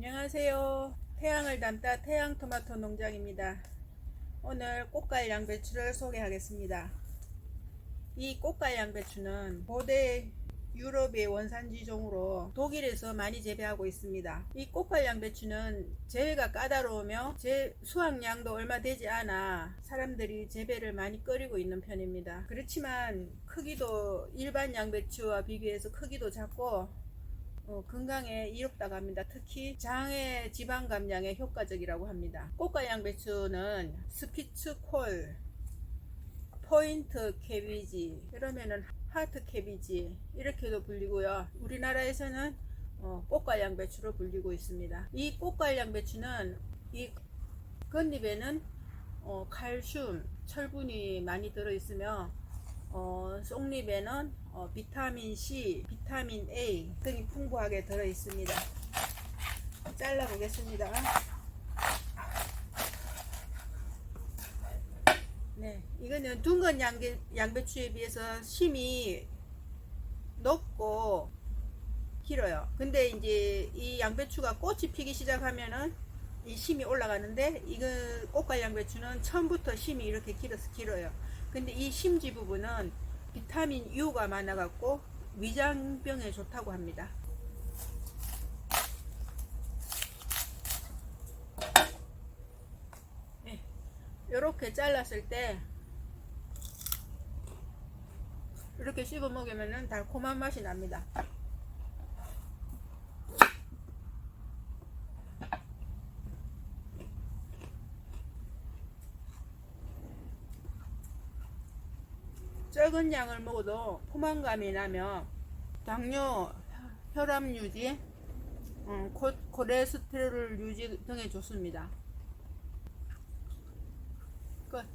안녕하세요. 태양을 담다 태양 토마토 농장입니다. 오늘 꽃갈 양배추를 소개하겠습니다. 이 꽃갈 양배추는 고대 유럽의 원산지종으로 독일에서 많이 재배하고 있습니다. 이 꽃갈 양배추는 재배가 까다로우며 재 수확량도 얼마 되지 않아 사람들이 재배를 많이 꺼리고 있는 편입니다. 그렇지만 크기도 일반 양배추와 비교해서 크기도 작고 어, 건강에 이롭다고 합니다. 특히 장의 지방 감량에 효과적이라고 합니다. 꽃과 양배추는 스피츠콜, 포인트 캐비지, 그러면은 하트 캐비지 이렇게도 불리고요. 우리나라에서는 어, 꽃과 양배추로 불리고 있습니다. 이 꽃과 양배추는 이 겉잎에는 어, 칼슘, 철분이 많이 들어 있으며 어, 속잎에는 어, 비타민 C, 비타민 A 등이 풍부하게 들어 있습니다. 잘라 보겠습니다. 네, 이거는 둥근 양배, 양배추에 비해서 심이 높고 길어요. 근데 이제 이 양배추가 꽃이 피기 시작하면은 이 심이 올라가는데 이거 꽃과 양배추는 처음부터 심이 이렇게 길어서 길어요. 근데 이 심지 부분은 비타민 U가 많아갖고 위장병에 좋다고 합니다. 이렇게 잘랐을 때 이렇게 씹어 먹으면 달콤한 맛이 납니다. 적은 양을 먹어도 포만감이 나며 당뇨, 혈압 유지, 음, 코, 콜레스테롤 유지 등에 좋습니다. 끝.